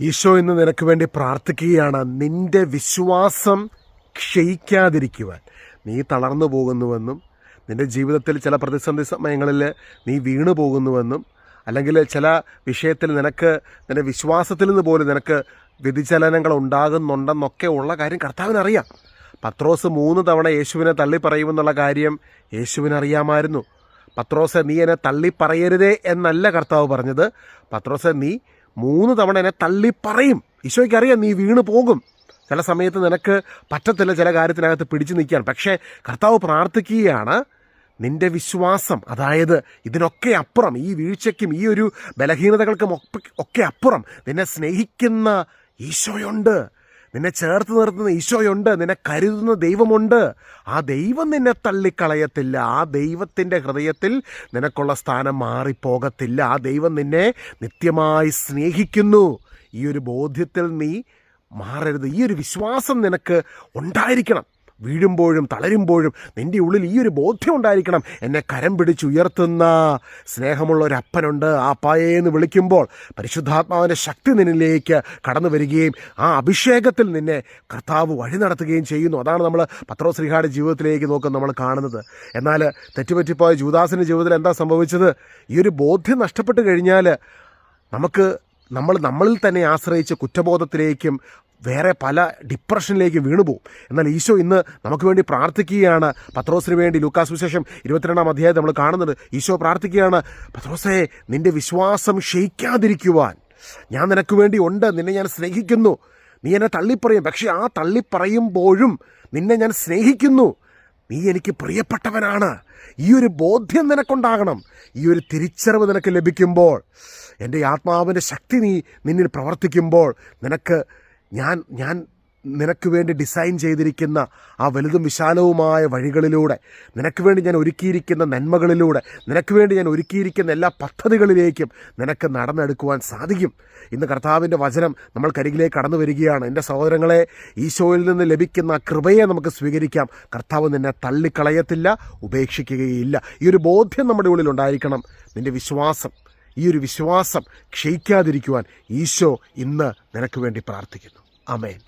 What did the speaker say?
ഈശോ ഇന്ന് നിനക്ക് വേണ്ടി പ്രാർത്ഥിക്കുകയാണ്. നിന്റെ വിശ്വാസം ക്ഷയിക്കാതിരിക്കുവാൻ. നീ തളർന്നു പോകുന്നുവെന്നും നിന്റെ ജീവിതത്തിൽ ചില പ്രതിസന്ധി സമയങ്ങളിൽ നീ വീണു പോകുന്നുവെന്നും അല്ലെങ്കിൽ ചില വിഷയത്തിൽ നിനക്ക് നിന്റെ വിശ്വാസത്തിൽ നിന്ന് പോലും നിനക്ക് വ്യതിചലനങ്ങൾ ഉണ്ടാകുന്നുണ്ടെന്നൊക്കെ ഉള്ള കാര്യം കർത്താവിനറിയാം. പത്രോസ് മൂന്ന് തവണ യേശുവിനെ തള്ളി പറയുമെന്നുള്ള കാര്യം യേശുവിനറിയാമായിരുന്നു. പത്രോസ് നീ എന്നെ തള്ളി പറയരുതേ എന്നല്ല കർത്താവ് പറഞ്ഞത്. പത്രോസ് നീ മൂന്ന് തവണ എന്നെ തള്ളി പറയും. ഈശോയ്ക്ക് അറിയാം നീ വീണ് പോകും. ചില സമയത്ത് നിനക്ക് പറ്റത്തില്ല ചില കാര്യത്തിനകത്ത് പിടിച്ചു നിൽക്കുകയാണ് പക്ഷേ കർത്താവ് പ്രാർത്ഥിക്കുകയാണ് നിന്റെ വിശ്വാസം അതായത് ഇതിനൊക്കെ അപ്പുറം ഈ വീഴ്ചയ്ക്കും ഈ ഒരു ബലഹീനതകൾക്കും ഒക്കെ- അപ്പുറം നിന്നെ സ്നേഹിക്കുന്ന ഈശോയുണ്ട്. നിന്നെ ചേർത്ത് നിർത്തുന്ന ഈശോയുണ്ട് നിന്നെ കരുതുന്ന ദൈവമുണ്ട്. ആ ദൈവം നിന്നെ തള്ളിക്കളയത്തില്ല. ആ ദൈവത്തിന്റെ ഹൃദയത്തിൽ നിനക്കുള്ള സ്ഥാനം മാറിപ്പോകത്തില്ല. ആ ദൈവം നിന്നെ നിത്യമായി സ്നേഹിക്കുന്നു. ഈ ഒരു ബോധ്യത്തിൽ നീ മാറരുത്. ഈ ഒരു വിശ്വാസം നിനക്ക് ഉണ്ടായിരിക്കണം. വീഴുമ്പോഴും തളരുമ്പോഴും നിന്റെ ഉള്ളിൽ ഈ ഒരു ബോധ്യം ഉണ്ടായിരിക്കണം. എന്നെ കരം പിടിച്ചുയർത്തുന്ന സ്നേഹമുള്ള ഒരു അപ്പനുണ്ട് ആ അപ്പായേ എന്ന് വിളിക്കുമ്പോൾ പരിശുദ്ധാത്മാവിന്റെ ശക്തി നിന്നിലേക്ക് കടന്നു വരികയും ആ അഭിഷേകത്തിൽ നിന്നെ കർത്താവ് വഴി നടത്തുകയും ചെയ്യുന്നു. അതാണ് നമ്മൾ പത്രോശ്രീഹായുടെ ജീവിതത്തിലേക്ക് നോക്കും നമ്മൾ കാണുന്നത്. എന്നാൽ തെറ്റുപറ്റിപ്പോയ ജൂദാസിന്റെ ജീവിതത്തിൽ എന്താ സംഭവിച്ചത്? ഈ ഒരു ബോധ്യം നഷ്ടപ്പെട്ട് കഴിഞ്ഞാൽ നമുക്ക് നമ്മൾ നമ്മളിൽ തന്നെ ആശ്രയിച്ച് കുറ്റബോധത്തിലേക്കും വേറെ പല ഡിപ്രഷനിലേക്ക് വീണുപോകും. എന്നാൽ ഈശോ ഇന്ന് നമുക്ക് വേണ്ടി പ്രാർത്ഥിക്കുകയാണ്. പത്രോസിന് വേണ്ടി ലൂക്കാസ് വിശേഷം ഇരുപത്തിരണ്ടാം അധ്യായം നമ്മൾ കാണുന്നത് ഈശോ പ്രാർത്ഥിക്കുകയാണ് പത്രോസേ നിന്റെ വിശ്വാസം ക്ഷയിക്കാതിരിക്കുവാൻ ഞാൻ നിനക്ക് വേണ്ടി ഉണ്ട്. നിന്നെ ഞാൻ സ്നേഹിക്കുന്നു. നീ എന്നെ തള്ളിപ്പറയും. പക്ഷെ ആ തള്ളിപ്പറയുമ്പോഴും നിന്നെ ഞാൻ സ്നേഹിക്കുന്നു. നീ എനിക്ക് പ്രിയപ്പെട്ടവനാണ്. ഈ ഒരു ബോധ്യം നിനക്കുണ്ടാകണം. ഈ ഒരു തിരിച്ചറിവ് നിനക്ക് ലഭിക്കുമ്പോൾ എന്റെ ആത്മാവിന്റെ ശക്തി നീ നിന്നിൽ പ്രവർത്തിക്കുമ്പോൾ നിനക്ക് ഞാൻ ഞാൻ നിനക്ക് വേണ്ടി ഡിസൈൻ ചെയ്തിരിക്കുന്ന ആ വലുതും വിശാലവുമായ വഴികളിലൂടെ നിനക്ക് വേണ്ടി ഞാൻ ഒരുക്കിയിരിക്കുന്ന നന്മകളിലൂടെ നിനക്ക് വേണ്ടി ഞാൻ ഒരുക്കിയിരിക്കുന്ന എല്ലാ പദ്ധതികളിലേക്കും നിനക്ക് നടന്നെടുക്കുവാൻ സാധിക്കും. ഇന്ന് കർത്താവിന്റെ വചനം നമ്മൾ കരികിലേക്ക് കടന്നു വരികയാണ്. എന്റെ സഹോദരങ്ങളെ ഈശോയിൽ നിന്ന് ലഭിക്കുന്ന കൃപയെ നമുക്ക് സ്വീകരിക്കാം. കർത്താവ് നിന്നെ തള്ളിക്കളയത്തില്ല ഉപേക്ഷിക്കുകയില്ല. ഈ ഒരു ബോധ്യം നമ്മുടെ ഉള്ളിൽ ഉണ്ടായിരിക്കണം. നിന്റെ വിശ്വാസം ഈ ഒരു വിശ്വാസം ക്ഷയിക്കാതിരിക്കുവാൻ ഈശോ ഇന്ന് നിനക്ക് വേണ്ടി പ്രാർത്ഥിക്കുന്നു. അമേൻ